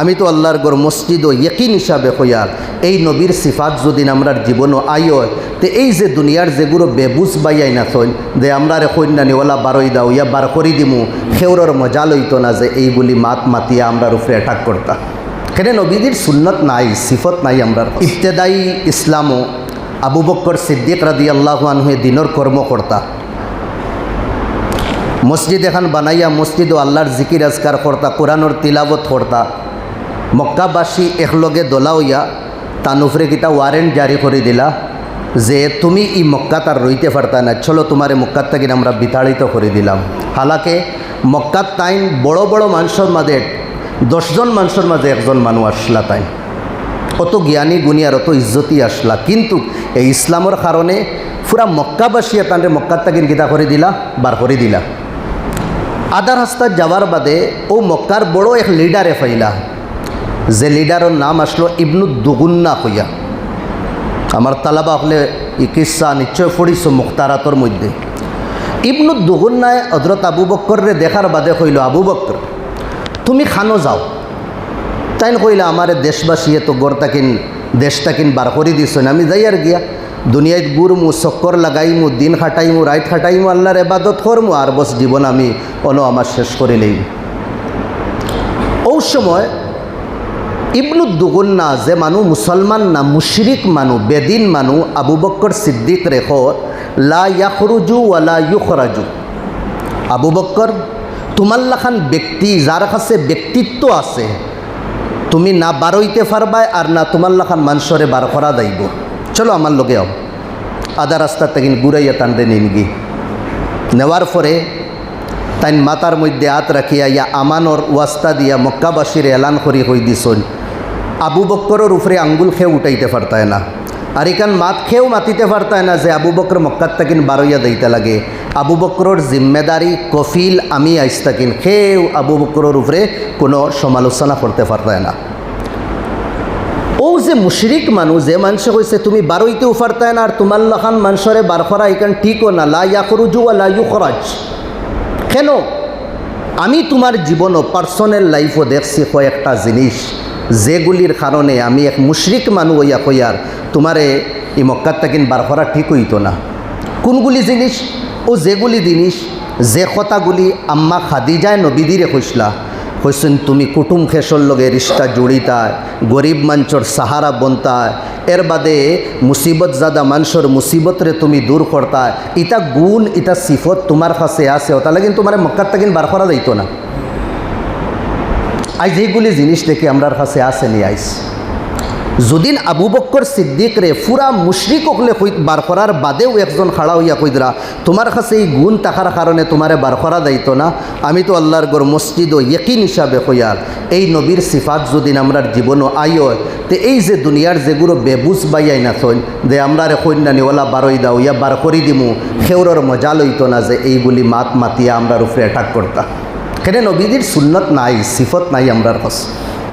আমি তো আল্লাহর গর মসজিদ ও ইয়কিন হিসাবে হইয়ার এই নবীর সিফাত যদি আমরার জীবনও আই হয়, তো এই যে দুনিয়ার যেগুলো বেবুজ বাইয়াই না থইন যে আমরা রে কন্যা নিওলা বারই দাও, ইয়া বার করি দিমু। খেউরর মজা লইতো না যে এইগুলি মাত মাতিয়া আমরার উপরে অ্যাটাক করতাম কেন নবীদের সুন্নত নাই, সিফত নাই আমরার ইবতেদাই ইসলামও আবু বক্কর সিদ্দিক রাদি আল্লাহ দিনর কর্ম কর্তা। মসজিদ এখন বানাইয়া মসজিদ ও আল্লাহর জিকির আজকার কর্তা, কোরআনর তিলাবত কর্তা। মক্কাবাসী একলগে দোলা হইয়া তানুফরে কিতা ওয়ারেন্ট জারি করে দিলা, যে তুমি ই মক্কা তার রইতে পারতা না, চলো তোমারে মক্কার থেকে আমরা বিতাড়িত করে দিলাম। হালাকে মক্কার তাইন বড় বড় মানুষের মাঝে, দশজন মানুষের মাঝে একজন মানুষ আসলা তাই অত জ্ঞানী গুণী আর অত ইজ্জতি আসলা, কিন্তু এই ইসলামের কারণে পুরা মক্কাবাসী তানরে মক্কার তাকিন গীতা করে দিলা, বার করে দিলা। আদার রাস্তা যাওয়ার বাদে ও মক্কার বড় এক লিডারে ফাইলা যে লিডারের নাম আসলো ইবনু দুগুন্না হইয়া। আমার তালাবা হলে ই কিসা নিশ্চয় পড়িস মুখতারাতর মধ্যে। ইবনু দুগুন্নায় হজরত আবু বক্করে দেখার বাদে কইল, আবু বক্কর, তুমি খানো যাও। তাই কইলে, আমার দেশবাসী তো গড় তাকিন দেশ তাকিন বার করে দিছ আমি যাই আর গিয়া দুনিয়ায় গুরমু, চক্কর লাগাইমু, দিন খাটাইমু রাইট খাটাইমু, আল্লাহর এবাদত করমু, আর বস জীবন আমি অন আমার শেষ করে নেই ও সময় ইবনু দুগুন্না যে মানু মুসলমান না মুশরিক মানু বেদিন মানু আবু বক্কর সিদ্দিক রেখ লা ইয়াখরুজু ওয়ালা ইউখরাজু আবু বক্কর তোমার লাখান ব্যক্তি যার কাছে ব্যক্তিত্ব আছে, তুমি না বারইতে পারবাই আর না তোমার লাখান মানুষরে বার করা যাইব চলো আমার লগে আও আদা রাস্তা থেকে ঘুরাইয়া টানতে নিন গি নেওয়ার পরে তাই মাতার মধ্যে হাত রাখিয়া ইয়া আমানর ওয়াস্তা দিয়া মক্কাবাসীর এলান করি হই দিছন। আবু বক্করের উপরে আঙ্গুল খেয়ে উঠাইতে পারতায় না। আর এখান মাত খেয়েও মাতিতে পারতায় না যে আবু বক্কর মক্কার তাকিন বারইয়া দিতে লাগে। আবু বক্করর জিম্মেদারি, কফিল, আমি আইস তাকিন খেয়েও আবু বক্করের উপরে কোনো সমালোচনা করতে পারতায় না। ও যে মুশরিক মানুষ, যে মানুষে কইছে, তুমি বারইতেও পারতায় না আর তোমার লখান মানুষরে বার করা এখান ঠিকও না। লা ইয়াকরুজু আর লা ইউখরাজ। কেন? আমি তোমার জীবনও পার্সোনাল লাইফও দেখছি কয়েকটা জিনিস। যেগুলির কারণে আমি এক মুশরিক মানুষ হইয়া কইয়ার, তোমারে এই মক্কার তাকিন বার করা ঠিক হইতো না। কোনগুলি জিনিস ও যেগুলি জিনিস, যে কথাগুলি আম্মা খাদিজায় নবীদিরে কইসলা, কইসেন, তুমি কুটুম খেসর লগে রিস্তা জড়িতায়, গরিব মানুষের সাহারা বনতায়, এর বাদে মুসিবত জাদা মানুষের মুসিবতরে তুমি দূর করতায় ইটা গুণ ইটা সিফত তোমার কাছে আছে তাহলে কিন্তু তোমার মক্কার তাকিন বার করা যাইতো না। আজ এইগুলি জিনিস দেখি আমরার কাছে আছে নি আইস। যদিন আবু বক্কর সিদ্দিক রে ফুরা মুশরিক হলে বার করার বাদেও একজন খাড়া হইয়া কইদরা তোমার কাছে এই গুণ থাকার কারণে তোমারে বার করা যাইতো না। আমি তো আল্লাহর গর মসজিদ ও ইয়কিন হিসাবে হইয়ার। এই নবীর সিফাত যদিন আমরার জীবনও আই হয়, তো এই যে দুনিয়ার যেগুলো বেবুজ বাইয়াই না থইন যে আমরা রে কন্যা নিওলা বারই দাও ইয়া বার করি দিমু। খেউরর মজা লইতো না যে এইগুলি মাত মাতিয়া আমরার উপরে অ্যাটাক করতা। কেন নবীদের সুন্নত নাই সিফত নাই আমরার কাছে।